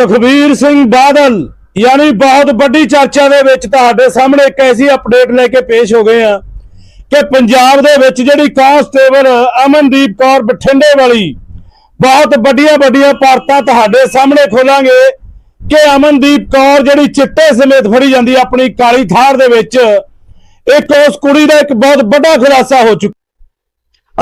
ਸੁਖਬੀਰ ਸਿੰਘ ਬਾਦਲ, ਯਾਨੀ ਬਹੁਤ ਵੱਡੀ ਚਰਚਾ ਦੇ ਵਿੱਚ ਤੁਹਾਡੇ ਸਾਹਮਣੇ ਇੱਕ ਐਸੀ ਅਪਡੇਟ ਲੈ ਕੇ ਪੇਸ਼ ਹੋ ਗਏ ਆ ਕਿ ਪੰਜਾਬ ਦੇ ਵਿੱਚ ਜਿਹੜੀ ਕਾਂਸਟੇਬਲ ਅਮਨਦੀਪ ਕੌਰ ਬਠਿੰਡੇ ਵਾਲੀ ਬਹੁਤ ਵੱਡੀਆਂ ਵੱਡੀਆਂ ਪਾਰਤਾਂ ਤੁਹਾਡੇ ਸਾਹਮਣੇ ਖੋਲਾਂਗੇ ਕਿ ਅਮਨਦੀਪ ਕੌਰ ਜਿਹੜੀ ਚਿੱਟੇ ਸਮੇਤ ਫੜੀ ਜਾਂਦੀ ਆਪਣੀ ਕਾਲੀ ਥਾਰ ਦੇ ਵਿੱਚ, ਇੱਕ ਉਸ ਕੁੜੀ ਦਾ ਇੱਕ ਬਹੁਤ ਵੱਡਾ ਖੁਲਾਸਾ ਹੋ ਚੁੱਕਾ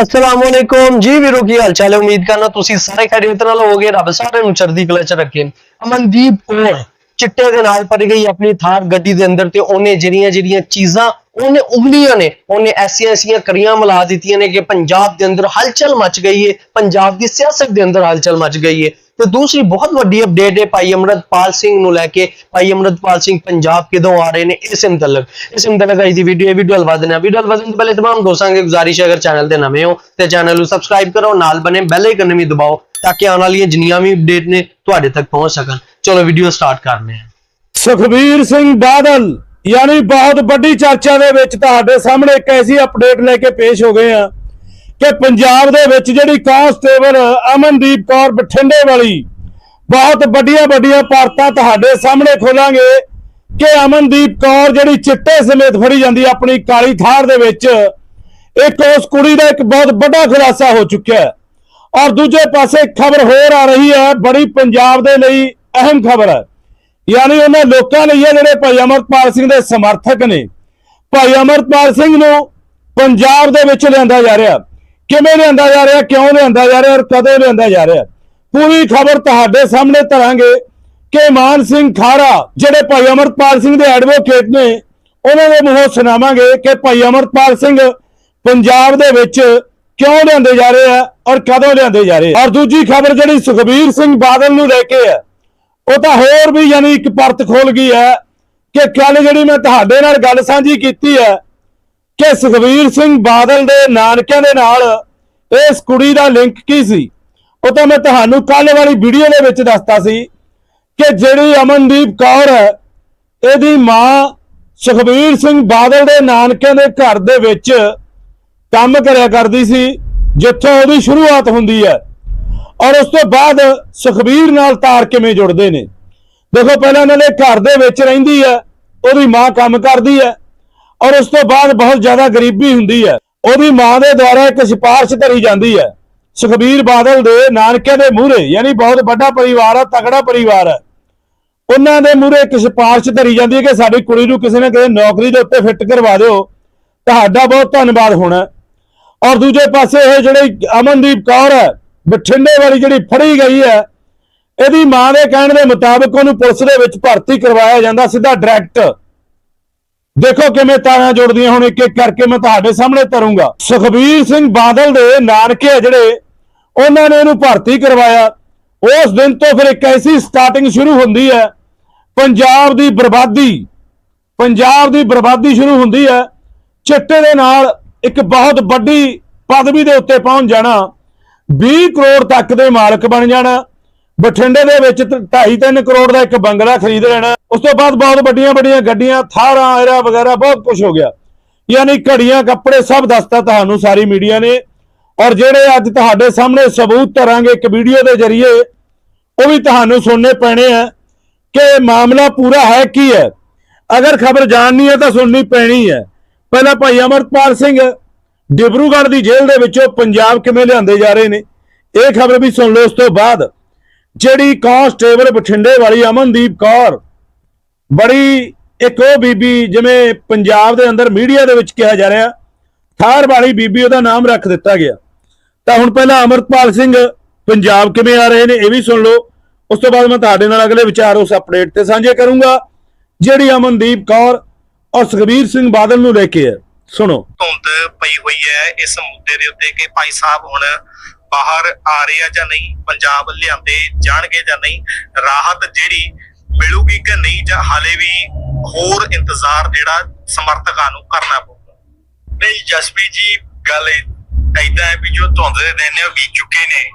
ਅਸਲਾਮ ਵਾਲੇਕੁਮ ਜੀ ਵੀਰੋ, ਕੀ ਹਾਲ ਚਾਲ ਹੈ? ਉਮੀਦ ਕਰਨਾ ਤੁਸੀਂ ਸਾਰੇ ਖੈਰੀਅਤ ਨਾਲ ਹੋਵੋਗੇ। ਰੱਬ ਸਾਰਿਆਂ ਨੂੰ ਚੜ੍ਹਦੀ ਕਲਾ ਚ ਰੱਖੇ। ਅਮਨਦੀਪ ਕੌਰ ਚਿੱਟੇ ਦੇ ਨਾਲ ਭਰੀ ਗਈ ਆਪਣੀ ਥਾਰ ਗੱਡੀ ਦੇ ਅੰਦਰ ਤੇ ਉਹਨੇ ਜਿਹੜੀਆਂ ਜਿਹੜੀਆਂ ਚੀਜ਼ਾਂ ਉਹਨੇ ਉਗਲੀਆਂ ਨੇ, ਉਹਨੇ ਐਸੀਆਂ ਐਸੀਆਂ ਕਰੀਆਂ ਮਿਲਾ ਦਿੱਤੀਆਂ ਨੇ ਕਿ ਪੰਜਾਬ ਦੇ ਅੰਦਰ ਹਲਚਲ ਮਚ ਗਈ ਹੈ ਪੰਜਾਬ ਦੀ ਸਿਆਸਤ ਦੇ ਅੰਦਰ ਹਲਚਲ ਮਚ ਗਈ ਹੈ ਤੇ ਦੂਸਰੀ ਬਹੁਤ ਵੱਡੀ ਅਪਡੇਟ ਹੈ ਭਾਈ ਅਮਰਤਪਾਲ ਸਿੰਘ ਨੂੰ ਲੈ ਕੇ ਭਾਈ ਅਮਰਤਪਾਲ ਸਿੰਘ ਪੰਜਾਬ ਕਿਦੋਂ ਆ ਰਹੇ ਨੇ ਇਸ ਮੁਤਲਕ ਇਸ ਮੁਤਲਕ ਅੱਜ ਦੀ ਵੀਡੀਓ ਹੈ ਵੀਡੀਓ ਹਲਵਾ ਦੇਣਾ ਵੀਡੀਓ ਹਲਵਾ ਦੇਣ ਤੋਂ ਪਹਿਲੇ तमाम ਦੋਸਤਾਂ ਨੂੰ ਗੁਜ਼ਾਰਿਸ਼ ਹੈ ਅਗਰ ਚੈਨਲ ਤੇ ਨਵੇਂ ਹੋ ਤੇ ਚੈਨਲ ਨੂੰ ਸਬਸਕ੍ਰਾਈਬ ਕਰੋ ਨਾਲ ਬਨੇ ਬੈਲ ਆਈਕਨ ਵੀ ਦਬਾਓ ਤਾਂ ਕਿ ਆਉਣ ਵਾਲੀਆਂ ਜਿੰਨੀਆਂ ਵੀ ਅਪਡੇਟ ਨੇ ਤੁਹਾਡੇ ਤੱਕ ਪਹੁੰਚ ਸਕਣ ਚਲੋ ਵੀਡੀਓ ਸਟਾਰਟ ਕਰਨੇ ਆ ਸੁਖਬੀਰ ਸਿੰਘ ਬਾਦਲ ਯਾਨੀ ਬਹੁਤ ਵੱਡੀ ਚਰਚਾ ਦੇ ਵਿੱਚ ਤੁਹਾਡੇ ਸਾਹਮਣੇ ਇੱਕ ਐਸੀ ਅਪਡੇਟ ਲੈ ਕੇ ਪੇਸ਼ ਹੋ ਗਏ ਆ ਕਿ ਪੰਜਾਬ ਦੇ ਵਿੱਚ ਜਿਹੜੀ ਕਾਂਸਟੇਬਲ ਅਮਨਦੀਪ ਕੌਰ ਬਠਿੰਡੇ ਵਾਲੀ ਬਹੁਤ ਵੱਡੀਆਂ ਵੱਡੀਆਂ ਪਾਰਤਾਂ ਤੁਹਾਡੇ ਸਾਹਮਣੇ ਖੋਲਾਂਗੇ ਕਿ ਅਮਨਦੀਪ ਕੌਰ ਜਿਹੜੀ ਚਿੱਟੇ ਸਮੇਤ ਫੜੀ ਜਾਂਦੀ ਆਪਣੀ ਕਾਲੀ ਥਾਰ ਦੇ ਵਿੱਚ, ਇੱਕ ਉਸ ਕੁੜੀ ਦਾ ਇੱਕ ਬਹੁਤ ਵੱਡਾ ਖੁਲਾਸਾ ਹੋ ਚੁੱਕਿਆ ਹੈ। ਔਰ ਦੂਜੇ ਪਾਸੇ ਖਬਰ ਹੋਰ ਆ ਰਹੀ ਹੈ, ਬੜੀ ਪੰਜਾਬ ਦੇ ਲਈ ਅਹਿਮ ਖਬਰ ਹੈ। ਯਾਨੀ ਉਹਨਾਂ ਲੋਕਾਂ ਲਈ ਹੈ ਜਿਹੜੇ ਭਾਈ ਅਮਰਪਾਲ ਸਿੰਘ ਦੇ ਸਮਰਥਕ ਨੇ। ਭਾਈ ਅਮਰਪਾਲ ਸਿੰਘ ਨੂੰ ਪੰਜਾਬ ਦੇ ਵਿੱਚ ਲਿਆਂਦਾ ਜਾ ਰਿਹਾ ਕਿਵੇਂ ਲਿਆਂਦਾ ਜਾ ਰਿਹਾ, ਕਿਉਂ ਲਿਆਂਦਾ ਜਾ ਰਿਹਾ ਔਰ ਕਦੋਂ ਲਿਆਂਦਾ ਜਾ ਰਿਹਾ। ਪੂਰੀ ਖਬਰ ਤੁਹਾਡੇ ਸਾਹਮਣੇ ਧਰਾਂਗੇ ਕਿ ਮਾਨ ਸਿੰਘ ਖਾਰਾ ਜਿਹੜੇ ਭਾਈ ਅਮਰਪਾਲ ਸਿੰਘ ਦੇ ਐਡਵੋਕੇਟ ਨੇ, ਉਹਨਾਂ ਦੇ ਮੂੰਹੋਂ ਸੁਣਾਵਾਂਗੇ ਕਿ ਭਾਈ ਅਮਰਪਾਲ ਸਿੰਘ ਪੰਜਾਬ ਦੇ ਵਿੱਚ ਕਿਉਂ ਲਿਆਂਦੇ ਜਾ ਰਹੇ ਆ ਔਰ ਕਦੋਂ ਲਿਆਂਦੇ ਜਾ ਰਹੇ ਆ। ਔਰ ਦੂਜੀ ਖਬਰ ਜਿਹੜੀ ਸੁਖਬੀਰ ਸਿੰਘ ਬਾਦਲ ਨੂੰ ਲੈ ਕੇ ਹੈ ਉਹ ਤਾਂ ਹੋਰ ਵੀ ਯਾਨੀ ਇੱਕ ਪਰਤ ਖੋਲ ਗਈ ਹੈ ਕਿ ਕੱਲ ਜਿਹੜੀ ਮੈਂ ਤੁਹਾਡੇ ਨਾਲ ਗੱਲ ਸਾਂਝੀ ਕੀਤੀ ਹੈ ਕਿ ਸੁਖਬੀਰ ਸਿੰਘ ਬਾਦਲ ਦੇ ਨਾਨਕਿਆਂ ਦੇ ਨਾਲ ਇਸ ਕੁੜੀ ਦਾ ਲਿੰਕ ਕੀ ਸੀ? ਉਹ ਤਾਂ ਮੈਂ ਤੁਹਾਨੂੰ ਕੱਲ ਵਾਲੀ ਵੀਡੀਓ ਦੇ ਵਿੱਚ ਦੱਸਤਾ ਸੀ ਕਿ ਜਿਹੜੀ ਅਮਨਦੀਪ ਕੌਰ ਹੈ, ਇਹਦੀ ਮਾਂ ਸੁਖਬੀਰ ਸਿੰਘ ਬਾਦਲ ਦੇ ਨਾਨਕਿਆਂ ਦੇ ਘਰ ਦੇ ਵਿੱਚ ਕੰਮ ਕਰਿਆ ਕਰਦੀ ਸੀ, ਜਿੱਥੋਂ ਉਹਦੀ ਸ਼ੁਰੂਆਤ ਹੁੰਦੀ ਹੈ ਔਰ ਉਸ ਤੋਂ ਬਾਅਦ ਸੁਖਬੀਰ ਨਾਲ ਤਾਰ ਕਿਵੇਂ ਜੁੜਦੇ ਨੇ? ਦੇਖੋ, ਪਹਿਲਾਂ ਇਹਨਾਂ ਦੇ ਘਰ ਦੇ ਵਿੱਚ ਰਹਿੰਦੀ ਹੈ, ਉਹਦੀ ਮਾਂ ਕੰਮ ਕਰਦੀ ਹੈ ਔਰ ਉਸ ਤੋਂ ਬਾਅਦ ਬਹੁਤ ਜ਼ਿਆਦਾ ਗਰੀਬੀ ਹੁੰਦੀ ਹੈ। ਉਹਦੀ ਮਾਂ ਦੇ ਦੁਆਰਾ ਇੱਕ ਸਿਫਾਰਿਸ਼ ਧਰੀ ਜਾਂਦੀ ਹੈ। ਸੁਖਬੀਰ ਬਾਦਲ ਦੇ ਨਾਨਕਿਆਂ ਦੇ ਮੂਹਰੇ, ਯਾਨੀ ਬਹੁਤ ਵੱਡਾ ਪਰਿਵਾਰ ਹੈ ਤਗੜਾ ਪਰਿਵਾਰ ਹੈ ਉਹਨਾਂ ਦੇ ਮੂਹਰੇ ਇੱਕ ਸਿਫਾਰਿਸ਼ ਧਰੀ ਜਾਂਦੀ ਹੈ ਕਿ ਸਾਡੀ ਕੁੜੀ ਨੂੰ ਕਿਸੇ ਨਾ ਕਿਸੇ ਨੌਕਰੀ ਦੇ ਉੱਤੇ ਫਿੱਟ ਕਰਵਾ ਦਿਓ। ਤੁਹਾਡਾ ਬਹੁਤ ਧੰਨਵਾਦ ਹੋਣਾ। ਔਰ ਦੂਜੇ ਪਾਸੇ ਇਹ ਜਿਹੜੀ ਅਮਨਦੀਪ ਕੌਰ ਹੈ, ਬਠਿੰਡੇ ਵਾਲੀ ਜਿਹੜੀ ਫੜੀ ਗਈ ਹੈ, ਇਹਦੀ ਮਾਂ ਦੇ ਕਹਿਣ ਦੇ ਮੁਤਾਬਕ ਉਹਨੂੰ ਪੁਲਿਸ ਦੇ ਵਿੱਚ ਭਰਤੀ ਕਰਵਾਇਆ ਜਾਂਦਾ, ਸਿੱਧਾ ਡਾਇਰੈਕਟ। ਦੇਖੋ ਕਿਵੇਂ ਤਾਰਾਂ ਜੁੜਦੀਆਂ ਹੁਣ ਇੱਕ ਇੱਕ ਕਰਕੇ ਮੈਂ ਤੁਹਾਡੇ ਸਾਹਮਣੇ ਧਰੂੰਗਾ ਸੁਖਬੀਰ ਸਿੰਘ ਬਾਦਲ ਦੇ ਨਾਨਕੇ ਆ ਜਿਹੜੇ, ਉਹਨਾਂ ਨੇ ਇਹਨੂੰ ਭਰਤੀ ਕਰਵਾਇਆ। ਉਸ ਦਿਨ ਤੋਂ ਫਿਰ ਇੱਕ ਐਸੀ ਸਟਾਰਟਿੰਗ ਸ਼ੁਰੂ ਹੁੰਦੀ ਹੈ। ਪੰਜਾਬ ਦੀ ਬਰਬਾਦੀ, ਪੰਜਾਬ ਦੀ ਬਰਬਾਦੀ ਸ਼ੁਰੂ ਹੁੰਦੀ ਹੈ। ਚਿੱਟੇ ਦੇ ਨਾਲ ਇੱਕ ਬਹੁਤ ਵੱਡੀ ਪਦਵੀ ਦੇ ਉੱਤੇ ਪਹੁੰਚ ਜਾਣਾ। 20 ਕਰੋੜ ਤੱਕ ਦੇ ਮਾਲਕ ਬਣ ਜਾਣਾ। ਬਠਿੰਡੇ ਦੇ ਵਿੱਚ 2.5-3 ਕਰੋੜ ਦਾ ਇੱਕ ਬੰਗਲਾ ਖਰੀਦ ਲੈਣਾ। ਉਸ ਤੋਂ ਬਾਅਦ ਬਹੁਤ ਵੱਡੀਆਂ ਵੱਡੀਆਂ ਗੱਡੀਆਂ, ਥਾਰਾਂ ਐਰਾ ਵਗੈਰਾ, ਬਹੁਤ ਕੁਝ ਹੋ ਗਿਆ। ਯਾਨੀ ਘੜੀਆਂ, ਕੱਪੜੇ ਸਭ ਦੱਸਤਾ ਤੁਹਾਨੂੰ, ਸਾਰੀ ਮੀਡੀਆ ਨੇ। ਔਰ ਜਿਹੜੇ ਅੱਜ ਤੁਹਾਡੇ ਸਾਹਮਣੇ ਸਬੂਤ ਧਰਾਂਗੇ ਇੱਕ ਵੀਡੀਓ ਦੇ ਜ਼ਰੀਏ, ਉਹ ਵੀ ਤੁਹਾਨੂੰ ਸੁਣਨੇ ਪੈਣੇ ਆ ਕਿ ਮਾਮਲਾ ਪੂਰਾ ਹੈ ਕੀ ਹੈ। ਅਗਰ ਖਬਰ ਜਾਣਨੀ ਹੈ ਤਾਂ ਸੁਣਨੀ ਪੈਣੀ ਹੈ। ਪਹਿਲਾਂ ਭਾਈ ਅਮਰਪਾਲ ਸਿੰਘ ਡਿਬਰੂਗੜ੍ਹ ਦੀ ਜੇਲ੍ਹ ਦੇ ਵਿੱਚੋਂ ਪੰਜਾਬ ਕਿਵੇਂ ਲਿਆਂਦੇ ਜਾ ਰਹੇ ਨੇ, ਇਹ ਖਬਰ ਵੀ ਸੁਣ ਲਓ। ਉਸ ਤੋਂ ਬਾਅਦ ਜਿਹੜੀ ਕਾਂਸਟੇਬਲ ਬਠਿੰਡੇ ਵਾਲੀ ਅਮਨਦੀਪ ਕੌਰ ਬੜੀ ਇੱਕ ਉਹ ਬੀਬੀ ਜਿਵੇਂ ਪੰਜਾਬ ਦੇ ਅੰਦਰ ਮੀਡੀਆ ਦੇ ਵਿੱਚ ਕਿਹਾ ਜਾ ਰਿਹਾ, ਥਾਰ ਵਾਲੀ ਬੀਬੀ ਉਹਦਾ ਨਾਮ ਰੱਖ ਦਿੱਤਾ ਗਿਆ। ਤਾਂ ਹੁਣ ਪਹਿਲਾਂ ਅਮਰਪਾਲ ਸਿੰਘ ਪੰਜਾਬ ਕਿਵੇਂ ਆ ਰਹੇ ਨੇ ਇਹ ਵੀ ਸੁਣ ਲਓ। ਉਸ ਤੋਂ ਬਾਅਦ ਮੈਂ ਤੁਹਾਡੇ ਨਾਲ ਅਗਲੇ ਵਿਚਾਰ ਉਸ ਅਪਡੇਟ ਤੇ ਸਾਂਝੇ ਕਰੂੰਗਾ। ਜਿਹੜੀ ਅਮਨਦੀਪ ਕੌਰ ਔਰ ਸੁਖਬੀਰ ਸਿੰਘ ਬਾਦਲ ਨੂੰ ਲੈ ਕੇ ਹੈ। ਸੁਣੋ। ਧੁੰਦ ਪਈ ਹੋਈ ਹੈ ਇਸ ਮੁੱਦੇ ਦੇ ਉੱਤੇ ਕਿ ਭਾਈ ਸਾਹਿਬ ਹੁਣ ਬਾਹਰ ਆ ਰਹੇ ਆ ਜਾਂ ਨਹੀਂ, ਪੰਜਾਬ ਲਿਆਂਦੇ ਜਾਣਗੇ ਜਾਂ ਨਹੀਂ, ਰਾਹਤ ਜਿਹੜੀ ਮਿਲੂਗੀ ਕਿ ਨਹੀਂ ਜਾਂ ਹਾਲੇ ਵੀ ਹੋਰ ਇੰਤਜ਼ਾਰ ਜਿਹੜਾ ਸਮਰਥਕਾਂ ਨੂੰ ਕਰਨਾ ਪਊਗਾ? ਨਹੀਂ ਜਸਪੀ ਜੀ ਗੱਲ ਐਦਾਂ ਹੈ ਵੀ ਜੋ ਧੁੰਦ ਦੇ ਦਿਨ ਨੇ ਉਹ ਬੀਤ ਚੁੱਕੇ ਨੇ।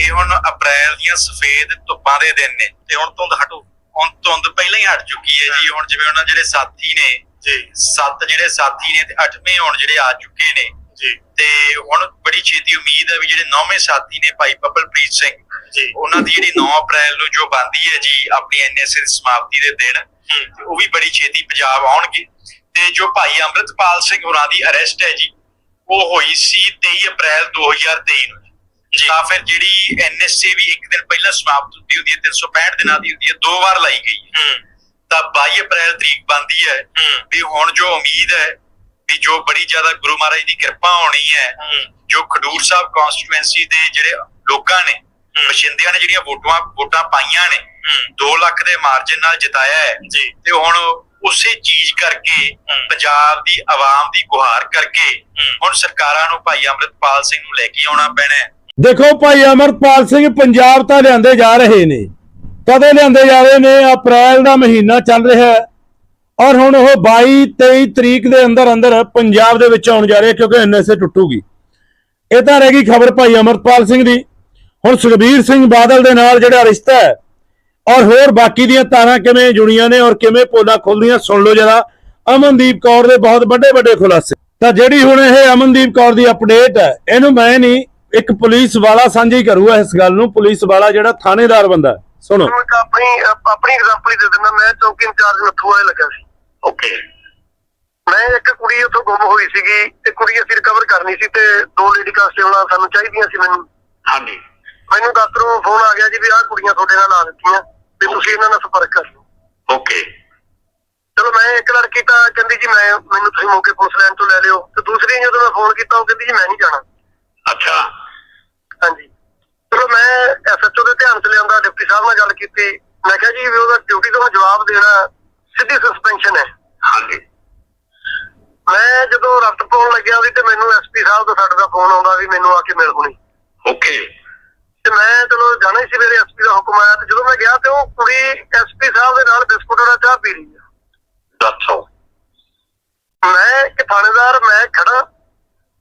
ਇਹ ਹੁਣ ਅਪ੍ਰੈਲ ਦੀਆਂ ਸਫੇਦ ਧੁੱਪਾਂ ਦੇ ਦਿਨ ਨੇ। ਤੇ ਹੁਣ ਧੁੰਦ ਹਟੂ। ਹੁਣ ਧੁੰਦ ਪਹਿਲਾਂ ਹੀ ਹਟ ਚੁੱਕੀ ਹੈ ਜੀ। ਹੁਣ ਜਿਵੇਂ ਉਹਨਾਂ ਜਿਹੜੇ ਸਾਥੀ ਨੇ ਜੀ। ਸੱਤ ਜਿਹੜੇ ਸਾਥੀ ਨੇ ਤੇ ਅੱਠਵੇਂ ਹੁਣ ਜਿਹੜੇ ਆ ਚੁੱਕੇ ਨੇ ਜੀ। ਤੇ ਹੁਣ ਬੜੀ ਛੇਤੀ ਉਮੀਦ ਹੈ ਵੀ ਜਿਹੜੇ ਨੌਵੇਂ ਸਾਥੀ ਨੇ ਭਾਈ ਬੱਬਲਪ੍ਰੀਤ ਸਿੰਘ ਜੀ। ਉਹਨਾਂ ਦੀ ਜਿਹੜੀ 9 ਅਪ੍ਰੈਲ ਨੂੰ ਜੋ ਬੰਦੀ ਹੈ ਜੀ ਆਪਣੀ ਐਨਐਸਏ ਦੀ ਸਮਾਪਤੀ ਦੇ ਦਿਨ ਉਹ ਵੀ ਬੜੀ ਛੇਤੀ ਪੰਜਾਬ ਆਉਣਗੇ। ਤੇ ਜੋ ਭਾਈ ਅੰਮ੍ਰਿਤਪਾਲ ਸਿੰਘ ਹੋਰਾਂ ਦੀ ਅਰੈਸਟ ਹੈ ਜੀ ਉਹ ਹੋਈ ਸੀ 23 ਅਪ੍ਰੈਲ 2023 ਨੂੰ। ਜੀ। ਤਾਂ ਫਿਰ ਜਿਹੜੀ ਐਨਐਸਏ ਵੀ ਇੱਕ ਦਿਨ ਪਹਿਲਾਂ ਸਮਾਪਤ ਹੁੰਦੀ ਹੁੰਦੀ ਹੈ 365 ਦਿਨਾਂ ਦੀ ਹੁੰਦੀ ਹੈ ਦੋ ਵਾਰ ਲਾਈ ਗਈ ਹੈ। ਤਾਂ 22 ਅਪ੍ਰੈਲ ਤਰੀਕ ਬੰਦੀ ਹੈ। ਵੀ ਹੁਣ ਜੋ ਉਮੀਦ ਹੈ ਵੀ ਜੋ ਬੜੀ ਜ਼ਿਆਦਾ ਗੁਰੂ ਮਹਾਰਾਜ ਦੀ ਕਿਰਪਾ ਹੋਣੀ ਹੈ ਜੋ ਖਡੂਰ ਸਾਹਿਬ ਕਨਸਟੀਟੂਐਂਸੀ ਦੇ ਜਿਹੜੇ ਲੋਕਾਂ ਨੇ ਬਸ਼ਿੰਦਿਆਂ ਨੇ ਜਿਹੜੀਆਂ ਵੋਟਾਂ ਵੋਟਾਂ ਪਾਈਆਂ ਨੇ 2 ਲੱਖ ਦੇ ਮਾਰਜਨ ਨਾਲ ਜਿਤਾਇਆ ਹੈ। ਤੇ ਹੁਣ ਉਸੇ ਚੀਜ਼ ਕਰਕੇ ਪੰਜਾਬ ਦੀ ਆਵਾਮ ਦੀ ਗੁਹਾਰ ਕਰਕੇ ਹੁਣ ਸਰਕਾਰਾਂ ਨੂੰ ਭਾਈ ਅੰਮ੍ਰਿਤਪਾਲ ਸਿੰਘ ਨੂੰ ਲੈ ਕੇ ਆਉਣਾ ਪੈਣਾ ਹੈ। ਦੇਖੋ ਭਾਈ ਅਮਰਪਾਲ ਸਿੰਘ ਪੰਜਾਬ ਤਾਂ ਲਿਆਂਦੇ ਜਾ ਰਹੇ ਨੇ ਕਦੋਂ ਲਿਆਂਦੇ ਜਾ ਰਹੇ ਨੇ ਅਪ੍ਰੈਲ ਦਾ ਮਹੀਨਾ ਚੱਲ ਰਿਹਾ ਹੈ। ਔਰ ਹੁਣ ਉਹ 22 23 ਤਰੀਕ ਦੇ ਅੰਦਰ ਅੰਦਰ ਪੰਜਾਬ ਦੇ ਵਿੱਚ ਆਉਣ ਜਾ ਰਹੇ ਕਿਉਂਕਿ ਐਨਐਸਏ ਟੁੱਟੂਗੀ। ਇਹ ਤਾਂ ਰਹਿ ਗਈ ਖਬਰ ਭਾਈ ਅਮਰਪਾਲ ਸਿੰਘ ਦੀ। ਹੁਣ ਸੁਖਬੀਰ ਸਿੰਘ ਬਾਦਲ ਦੇ ਨਾਲ ਜਿਹੜਾ ਰਿਸ਼ਤਾ ਹੈ ਔਰ ਹੋਰ ਬਾਕੀ ਦੀਆਂ ਤਾਰਾਂ ਕਿਵੇਂ ਜੁੜੀਆਂ ਨੇ ਔਰ ਕਿਵੇਂ ਪੋਲਾ ਖੁੱਲਦੀਆਂ ਸੁਣ ਲਓ ਜਰਾ। ਅਮਨਦੀਪ ਕੌਰ ਦੇ ਬਹੁਤ ਵੱਡੇ ਵੱਡੇ ਖੁਲਾਸੇ। ਤਾਂ ਜਿਹੜੀ ਹੁਣ ਇਹ ਅਮਨਦੀਪ ਕੌਰ ਦੀ ਅਪਡੇਟ ਹੈ, ਇਹਨੂੰ ਮੈਂ ਨਹੀਂ, ਇੱਕ ਪੁਲਿਸ ਵਾਲਾ ਸਾਂਝੀ ਕਰੂਗਾ ਇਸ ਗੱਲ ਨੂੰ। ਪੁਲਿਸ ਵਾਲਾ ਜਿਹੜਾ ਥਾਣੇਦਾਰ ਬੰਦਾ ਸੁਣੋ। ਆਪਣੀ ਆਪਣੀ ਐਗਜ਼ਾਮਪਲ ਦੇ ਦਿੰਦਾ, ਮੈਂ ਚੌਕੀ ਇੰਚਾਰਜ ਨੱਥੂ ਲੱਗਾ ਸੀ। ਓਕੇ। ਮੈਂ ਇੱਕ ਕੁੜੀ ਉੱਥੋਂ ਗੁੰਮ ਹੋਈ ਸੀਗੀ ਤੇ ਕੁੜੀ ਅਸੀਂ ਰਿਕਵਰ ਕਰਨੀ ਸੀ ਤੇ ਦੋ ਲੇਡੀ ਕਾਂਸਟੇਬਲਾਂ ਸਾਨੂੰ ਚਾਹੀਦੀਆਂ ਸੀ ਮੈਨੂੰ। ਹਾਂਜੀ। ਮੈਨੂੰ ਦਫ਼ਤਰੋਂ ਫੋਨ ਆ ਗਿਆ ਜੀ ਵੀ ਆਹ ਕੁੜੀਆਂ ਤੁਹਾਡੇ ਨਾਲ ਲਾ ਦਿੱਤੀਆਂ ਤੇ ਤੁਸੀਂ ਇਹਨਾਂ ਨਾਲ ਸੰਪਰਕ ਕਰ ਲਓ। ਓਕੇ। ਚਲੋ ਮੈਂ ਇੱਕ ਲੜਕੀ ਤਾਂ ਕਹਿੰਦੀ ਜੀ ਮੈਂ ਮੈਨੂੰ ਤੁਸੀਂ ਮੌਕੇ ਪੁਲਿਸ ਲਾਈਨ ਤੋਂ ਲੈ ਲਿਓ। ਤੇ ਦੂਸਰੀ ਜਦੋਂ ਮੈਂ ਫੋਨ ਕੀਤਾ ਉਹ ਕਹਿੰਦੀ ਜੀ ਮੈਂ ਨਹੀਂ ਜਾਣਾ। ਅੱਛਾ। ਹਾਂਜੀ। ਚਲੋ ਮੈਂ ਐਸਐਚਓ ਦੇ ਧਿਆਨ ਚ ਲਿਆਂਦਾ ਡਿਪਟੀ ਸਾਹਿਬ ਨਾਲ ਗੱਲ ਕੀਤੀ। ਮੈਂ ਕਿਹਾ ਜੀ ਵੀ ਉਹਦਾ ਡਿਊਟੀ ਤੋਂ ਜਵਾਬ ਦੇਣਾ ਸਿੱਧੀ ਸਸਪੈਂਸ਼ਨ ਹੈ ਹਾਂਜੀ ਮੈਂ ਜਦੋਂ ਰਫਤ ਪਾਉਣ ਲੱਗਿਆ ਸੀ ਤੇ ਮੈਨੂੰ ਐਸਪੀ ਸਾਹਿਬ ਤੋਂ ਸਾਡੇ ਦਾ ਫੋਨ ਆਉਂਦਾ ਵੀ ਮੈਨੂੰ ਆ ਕੇ ਮਿਲ ਹੁਣੀ। ਓਕੇ ਤੇ ਮੈਂ ਚਲੋ ਜਾਣਾ ਹੀ ਸੀ ਮੇਰੇ ਐਸਪੀ ਦਾ ਹੁਕਮ ਆਇਆ ਤੇ ਜਦੋਂ ਮੈਂ ਗਿਆ ਤੇ ਉਹ ਕੁੜੀ ਐਸਪੀ ਸਾਹਿਬ ਦੇ ਨਾਲ ਬਿਸਕੁਟ ਨਾਲ ਚਾਹ ਪੀ ਰਹੀ ਆ। ਦੱਸੋ ਮੈਂ ਇੱਕ ਥਾਣੇਦਾਰ ਮੈਂ ਖੜਾ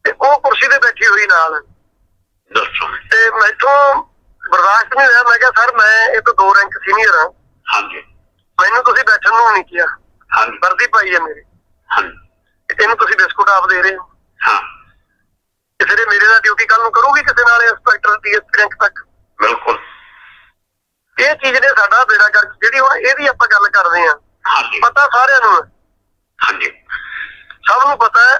ਤੇ ਉਹ ਕੁਰਸੀ ਤੇ ਬੈਠੀ ਹੋਈ ਨਾਲ। ਦੱਸੋ। ਤੇ ਮੈਥੋਂ ਬਰਦਾਸ਼ਤ ਨਹੀਂ ਹੋਇਆ। ਮੈਂ ਕਿਹਾ ਸਰ ਮੈਂ ਇਹ ਤੋਂ ਦੋ ਰੈਂਕ ਸੀਨੀਅਰ ਹਾਂ ਹਾਂਜੀ। ਮੈਨੂੰ ਤੁਸੀਂ ਬੈਠਣ ਨੂੰ ਨਹੀਂ ਕਿਹਾ। ਹਾਂਜੀ। ਵਰਦੀ ਪਾਈ ਹੈ ਮੇਰੀ। ਹਾਂਜੀ। ਇਹਨੂੰ ਤੁਸੀਂ ਬਿਸਕੁਟ ਆਪ ਦੇ ਰਹੇ ਹੋ। ਹਾਂ। ਦੇ ਮੇਰੇ ਨਾਲ ਡਿਊਟੀ ਕੱਲ ਨੂੰ ਕਰੂਗੀ ਕਿਸੇ ਨਾਲ ਇੰਸਪੈਕਟਰ ਡੀਐਸਪੀ ਰੈਂਕ ਤੱਕ? ਬਿਲਕੁਲ। ਇਹ ਚੀਜ਼ ਨੇ ਸਾਡਾ ਬੇੜਾ ਕਰ ਜਿਹੜੀ ਹੁਣ ਇਹਦੀ ਆਪਾਂ ਗੱਲ ਕਰਦੇ ਆਂ ਪਤਾ ਸਾਰਿਆਂ ਨੂੰ। ਹਾਂਜੀ। ਸਭ ਨੂੰ ਪਤਾ ਹੈ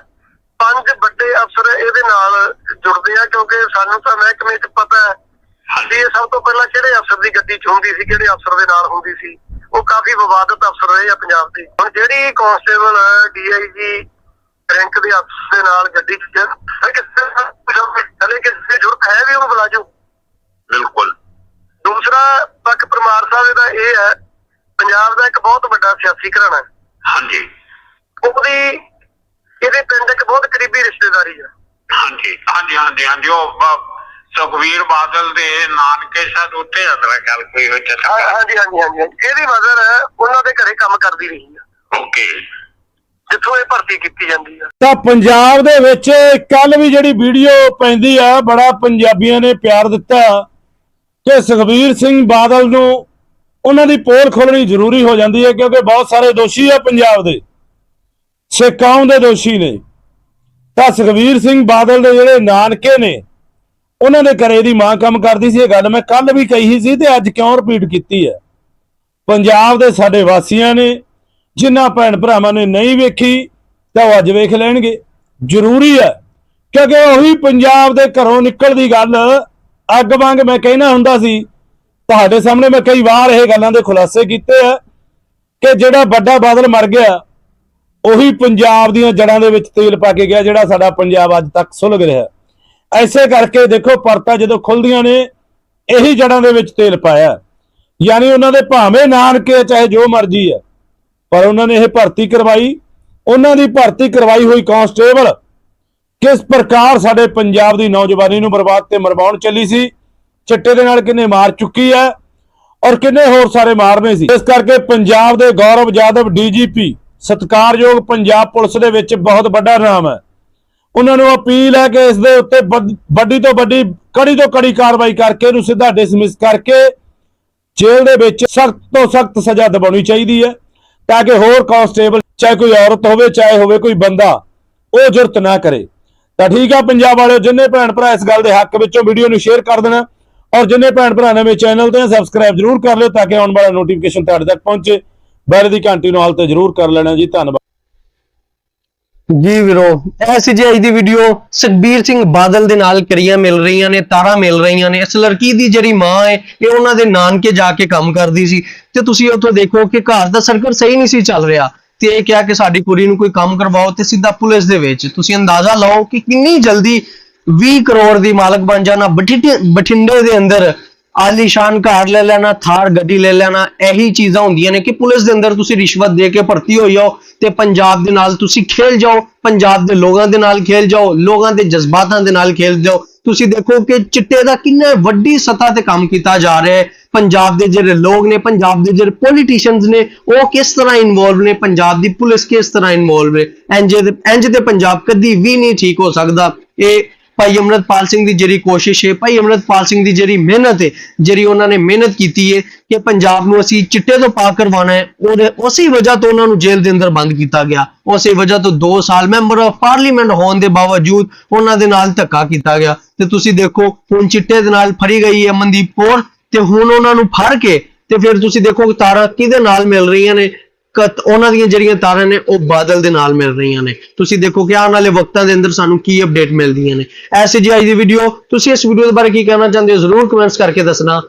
ਪੰਜ ਵੱਡੇ ਅਫਸਰ ਇਹਦੇ ਨਾਲ ਜੁੜਦੇ ਆ ਕਿਉਂਕਿ ਸਾਨੂੰ ਤਾਂ ਮਹਿਕਮੇ 'ਚ ਪਤਾ ਹੈ ਵੀ ਹਾਂਜੀ ਇਹ ਸਭ ਤੋਂ ਪਹਿਲਾਂ ਕਿਹੜੇ ਅਫਸਰ ਦੀ ਗੱਡੀ 'ਚ ਹੁੰਦੀ ਸੀ ਕਿਹੜੇ ਅਫਸਰ ਦੇ ਨਾਲ ਹੁੰਦੀ ਸੀ। ਉਹ ਕਾਫੀ ਵਿਵਾਦਤ ਅਫਸਰ ਰਹੇ ਆ ਪੰਜਾਬ ਦੇ। ਹੁਣ ਜਿਹੜੀ ਕਾਂਸਟੇਬਲ ਡੀਆਈਜੀ ਰੈਂਕ ਦੇ ਅਫਸਰ ਦੇ ਨਾਲ ਗੱਡੀ 'ਚ 86 ਘਰਾਣਾ ਹਾਂਜੀ। ਉਹਦੀ ਇਹਦੇ ਪਿੰਡ 'ਚ ਬਹੁਤ ਕਰੀਬੀ ਰਿਸ਼ਤੇਦਾਰੀ ਆ। ਹਾਂਜੀ। ਹਾਂਜੀ ਹਾਂਜੀ ਹਾਂਜੀ। ਉਹ ਸੁਖਵੀਰ ਬਾਦਲ ਦੇ ਨਾਨਕੇ ਸ਼ਾਇਦ ਉੱਥੇ ਅੰਦਰ ਗੱਲ ਕੋਈ ਹੋਈ ਤਾਂ ਹਾਂਜੀ ਹਾਂਜੀ ਹਾਂਜੀ ਇਹਦੀ ਮਦਰ ਉਹਨਾਂ ਦੇ ਘਰੇ ਕੰਮ ਕਰਦੀ ਰਹੀ ਆ। ਓਕੇ। ਜਿੱਥੋਂ ਇਹ ਭਰਤੀ ਕੀਤੀ ਜਾਂਦੀ ਆ। ਤਾਂ ਪੰਜਾਬ ਦੇ ਵਿੱਚ ਕੱਲ ਵੀ ਜਿਹੜੀ ਵੀਡੀਓ ਪੈਂਦੀ ਆ ਬੜਾ ਪੰਜਾਬੀਆਂ ਨੇ ਪਿਆਰ ਦਿੱਤਾ। ਕਿ ਸੁਖਵੀਰ ਸਿੰਘ ਬਾਦਲ ਨੂੰ ਉਹਨਾਂ ਦੀ ਪੋਲ ਖੋਲਣੀ ਜ਼ਰੂਰੀ ਹੋ ਜਾਂਦੀ ਹੈ ਕਿਉਂਕਿ ਬਹੁਤ ਸਾਰੇ ਦੋਸ਼ੀ ਆ ਪੰਜਾਬ ਦੇ। ਸਿੱਖ ਕੌਮ ਦੇ ਦੋਸ਼ੀ ਨੇ। ਤਾਂ ਸੁਖਬੀਰ ਸਿੰਘ ਬਾਦਲ ਦੇ ਜਿਹੜੇ ਨਾਨਕੇ ਨੇ, ਉਹਨਾਂ ਦੇ ਘਰੇ ਦੀ ਮਾਂ ਕੰਮ ਕਰਦੀ ਸੀ, ਇਹ ਗੱਲ ਮੈਂ ਕੱਲ ਵੀ ਕਹੀ ਸੀ ਤੇ ਅੱਜ ਕਿਉਂ ਰਿਪੀਟ ਕੀਤੀ ਹੈ? ਪੰਜਾਬ ਦੇ ਸਾਡੇ ਵਾਸੀਆਂ ਨੇ, ਜਿਨ੍ਹਾਂ ਭੈਣ ਭਰਾਵਾਂ ਨੇ ਨਹੀਂ ਵੇਖੀ, ਤਾਂ ਉਹ ਅੱਜ ਵੇਖ ਲੈਣਗੇ। ਜ਼ਰੂਰੀ ਹੈ, ਕਿਉਂਕਿ ਉਹੀ ਪੰਜਾਬ ਦੇ ਘਰੋਂ ਨਿਕਲਦੀ ਗੱਲ ਅੱਗ ਵਾਂਗ ਮੈਂ ਕਹਿਣਾ ਹੁੰਦਾ ਸੀ ਤੁਹਾਡੇ ਸਾਹਮਣੇ ਮੈਂ ਕਈ ਵਾਰ ਇਹ ਗੱਲਾਂ ਦੇ ਖੁਲਾਸੇ ਕੀਤੇ ਆ ਕਿ ਜਿਹੜਾ ਵੱਡਾ ਬਾਦਲ ਮਰ ਗਿਆ, ਉਹੀ ਪੰਜਾਬ ਦੀਆਂ ਜੜਾਂ ਦੇ ਵਿੱਚ ਤੇਲ ਪਾ ਕੇ ਗਿਆ ਜਿਹੜਾ ਸਾਡਾ ਪੰਜਾਬ ਅੱਜ ਤੱਕ ਸੁਲਗ ਰਿਹਾ। ਐਸੇ ਕਰਕੇ ਦੇਖੋ ਪਰਤਾਂ ਜਦੋਂ ਖੁੱਲਦੀਆਂ ਨੇ, ਇਹੀ ਜੜਾਂ ਦੇ ਵਿੱਚ ਤੇਲ ਪਾਇਆ। ਯਾਨੀ ਉਹਨਾਂ ਦੇ ਭਾਵੇਂ ਨਾਨਕੇ ਚਾਹੇ ਜੋ ਮਰਜ਼ੀ ਹੈ ਪਰ ਉਹਨਾਂ ਨੇ ਇਹ ਭਰਤੀ ਕਰਵਾਈ। ਉਹਨਾਂ ਦੀ ਭਰਤੀ ਕਰਵਾਈ ਹੋਈ ਕਾਂਸਟੇਬਲ ਕਿਸ ਪ੍ਰਕਾਰ ਸਾਡੇ ਪੰਜਾਬ ਦੀ ਨੌਜਵਾਨੀ ਨੂੰ ਬਰਬਾਦ ਤੇ ਮਰਵਾਉਣ ਚੱਲੀ ਸੀ ਚਿੱਟੇ ਦੇ ਨਾਲ ਕਿੰਨੇ ਮਾਰ ਚੁੱਕੀ ਹੈ ਔਰ ਕਿੰਨੇ ਹੋਰ ਸਾਰੇ ਮਾਰਨੇ ਸੀ। ਇਸ ਕਰਕੇ ਪੰਜਾਬ ਦੇ ਗੌਰਵ ਜਾਦਵ ਡੀਜੀਪੀ ਸਤਕਾਰਯੋਗ ਪੰਜਾਬ ਪੁਲਿਸ ਦੇ ਵਿੱਚ ਬਹੁਤ ਵੱਡਾ ਨਾਮ ਹੈ। ਉਹਨਾਂ ਨੂੰ ਅਪੀਲ ਹੈ ਕਿ ਇਸ ਦੇ ਉੱਤੇ ਵੱਡੀ ਤੋਂ ਵੱਡੀ, ਕੜੀ ਤੋਂ ਕੜੀ ਕਾਰਵਾਈ ਕਰਕੇ ਇਹਨੂੰ ਸਿੱਧਾ ਡਿਸਮਿਸ ਕਰਕੇ ਜੇਲ੍ਹ ਦੇ ਵਿੱਚ ਸਖਤ ਤੋਂ ਸਖਤ ਸਜ਼ਾ ਦਿਵਾਉਣੀ ਚਾਹੀਦੀ ਹੈ ਤਾਂ ਕਿ ਹੋਰ ਕਾਂਸਟੇਬਲ ਚਾਹੇ ਕੋਈ ਔਰਤ ਹੋਵੇ, ਚਾਹੇ ਹੋਵੇ ਕੋਈ ਬੰਦਾ, ਉਹ ਜੁਰਤ ਨਾ ਕਰੇ। ਤਾਂ ਠੀਕ ਆ ਪੰਜਾਬ ਵਾਲਿਓ, ਜਿੰਨੇ ਭੈਣ ਭਰਾ ਇਸ ਗੱਲ ਦੇ ਹੱਕ ਵਿੱਚੋਂ ਵੀਡੀਓ ਨੂੰ ਸ਼ੇਅਰ ਕਰ ਦੇਣਾ। ਔਰ ਜਿੰਨੇ ਭੈਣ ਭਰਾ ਨਵੇਂ ਚੈਨਲ ਤੇ ਸਬਸਕ੍ਰਾਈਬ ਜਰੂਰ ਕਰ ਲਿਓ ਤਾਂ ਕਿ ਆਉਣ ਵਾਲਾ ਨੋਟੀਫਿਕੇਸ਼ਨ ਤੁਹਾਡੇ ਤੱਕ ਪਹੁੰਚੇ। ਬੈਲ ਦੀ ਘੰਟੀ ਨੂੰ ਹਾਲ ਤੇ ਜਰੂਰ ਕਰ ਲੈਣਾ ਜੀ। ਧੰਨਵਾਦ। ਜੀ ਵੀਰੋ ਇਹ ਦੀ ਵੀਡੀਓ ਸੁਖਬੀਰ ਸਿੰਘ ਬਾਦਲ ਦੇ ਨਾਲ ਕਰੀਆਂ ਮਿਲ ਰਹੀਆਂ ਨੇ, ਤਾਰਾਂ ਮਿਲ ਰਹੀਆਂ ਨੇ। ਇਸ ਲੜਕੀ ਦੀ ਜਿਹੜੀ ਮਾਂ ਹੈ, ਇਹ ਉਹਨਾਂ ਦੇ ਨਾਨਕੇ ਜਾ ਕੇ ਕੰਮ ਕਰਦੀ ਸੀ। ਤੇ ਤੁਸੀਂ ਉੱਥੋਂ ਦੇਖੋ ਕਿ ਘਰ ਦਾ ਸਰਕਲ ਸਹੀ ਨਹੀਂ ਸੀ ਚੱਲ ਰਿਹਾ। ਤੇ ਇਹ ਕਿਹਾ ਕਿ ਸਾਡੀ ਕੁੜੀ ਨੂੰ ਕੋਈ ਕੰਮ ਕਰਵਾਓ ਤੇ ਸਿੱਧਾ ਪੁਲਿਸ ਦੇ ਵਿੱਚ। ਤੁਸੀਂ ਅੰਦਾਜ਼ਾ ਲਾਓ ਕਿ ਕਿੰਨੀ ਜਲਦੀ 20 ਕਰੋੜ ਦੀ ਮਾਲਕ ਬਣ ਜਾਣਾ, ਬਠਿੰਡੇ ਬਠਿੰਡੇ ਦੇ ਅੰਦਰ ਆਲੀਸ਼ਾਨ ਕਾਰ ਲੈ ਲੈਣਾ, ਥਾਰ ਗੱਡੀ ਲੈ ਲੈਣਾ, ਇਹੀ ਚੀਜ਼ਾਂ ਹੁੰਦੀਆਂ ਨੇ ਕਿ ਪੁਲਿਸ ਦੇ ਅੰਦਰ ਤੁਸੀਂ ਰਿਸ਼ਵਤ ਦੇ ਕੇ ਭਰਤੀ ਹੋ ਜਾਓ ਤੇ ਪੰਜਾਬ ਦੇ ਨਾਲ ਤੁਸੀਂ ਖੇਲ ਜਾਓ, ਪੰਜਾਬ ਦੇ ਲੋਕਾਂ ਦੇ ਨਾਲ ਖੇਲ ਜਾਓ, ਲੋਕਾਂ ਦੇ ਜਜ਼ਬਾਤਾਂ ਦੇ ਨਾਲ ਖੇਲ ਜਾਓ। ਤੁਸੀਂ ਦੇਖੋ ਕਿ ਚਿੱਟੇ ਦਾ ਕਿੰਨਾ ਵੱਡੀ ਸਤ੍ਹਾ ਤੇ ਕੰਮ ਕੀਤਾ ਜਾ ਰਿਹਾ ਹੈ। ਪੰਜਾਬ ਦੇ ਜਿਹੜੇ ਲੋਕ ਨੇ, ਪੰਜਾਬ ਦੇ ਜਿਹੜੇ ਪੋਲੀਟੀਸ਼ੀਅਨਸ ਨੇ, ਉਹ ਕਿਸ ਤਰ੍ਹਾਂ ਇਨਵੋਲਵ ਨੇ, ਪੰਜਾਬ ਦੀ ਪੁਲਿਸ ਕਿਸ ਤਰ੍ਹਾਂ ਇਨਵੋਲਵ ਹੈ? ਇੰਜ ਦੇ ਇੰਜ ਦੇ ਪੰਜਾਬ ਕਦੀ ਵੀ ਨਹੀਂ ਠੀਕ ਹੋ ਸਕਦਾ। ਇਹ ਭਾਈ ਅਮਰਤਪਾਲ ਸਿੰਘ ਦੀ ਜਿਹੜੀ ਕੋਸ਼ਿਸ਼ ਹੈ, ਭਾਈ ਅਮਰਤਪਾਲ ਸਿੰਘ ਦੀ ਜਿਹੜੀ ਮਿਹਨਤ ਹੈ, ਜਿਹੜੀ ਉਹਨਾਂ ਨੇ ਮਿਹਨਤ ਕੀਤੀ ਹੈ ਕਿ ਪੰਜਾਬ ਨੂੰ ਅਸੀਂ ਚਿੱਟੇ ਤੋਂ ਪਾਕ ਕਰਵਾਉਣਾ ਹੈ, ਉਹਦੇ ਉਸੇ ਵਜ੍ਹਾ ਤੋਂ ਉਹਨਾਂ ਨੂੰ ਜੇਲ੍ਹ ਦੇ ਅੰਦਰ ਬੰਦ ਕੀਤਾ ਗਿਆ। ਉਸੇ ਵਜ੍ਹਾ ਤੋਂ 2 ਸਾਲ ਮੈਂਬਰ ਆਫ ਪਾਰਲੀਮੈਂਟ ਹੋਣ ਦੇ ਬਾਵਜੂਦ ਉਹਨਾਂ ਦੇ ਨਾਲ ਧੱਕਾ ਕੀਤਾ ਗਿਆ। ਤੇ ਤੁਸੀਂ ਦੇਖੋ, ਹੁਣ ਚਿੱਟੇ ਦੇ ਨਾਲ ਫੜੀ ਗਈ ਹੈ ਅਮਨਦੀਪ ਕੌਰ ਤੇ ਹੁਣ ਉਹਨਾਂ ਨੂੰ ਫੜ ਕੇ ਤੇ ਫਿਰ ਤੁਸੀਂ ਦੇਖੋ ਕਿ ਤਾਰਾਂ ਕਿਹਦੇ ਨਾਲ ਮਿਲ ਰਹੀਆਂ ਨੇ। ਉਹਨਾਂ ਦੀਆਂ ਜਿਹੜੀਆਂ ਤਾਰਾਂ ਨੇ, ਉਹ ਬਾਦਲ ਦੇ ਨਾਲ ਮਿਲ ਰਹੀਆਂ ਨੇ। ਤੁਸੀਂ ਦੇਖੋ ਕਿ ਆਉਣ ਵਾਲੇ ਵਕਤਾਂ ਦੇ ਅੰਦਰ ਸਾਨੂੰ ਕੀ ਅਪਡੇਟ ਮਿਲਦੀਆਂ ਨੇ। ਐਸੀ ਜੀ ਅੱਜ ਦੀ ਵੀਡੀਓ ਤੁਸੀਂ ਇਸ ਵੀਡੀਓ ਦੇ ਬਾਰੇ ਕੀ ਕਹਿਣਾ ਚਾਹੁੰਦੇ ਹੋ? ਜ਼ਰੂਰ ਕਮੈਂਟਸ ਕਰਕੇ ਦੱਸਣਾ।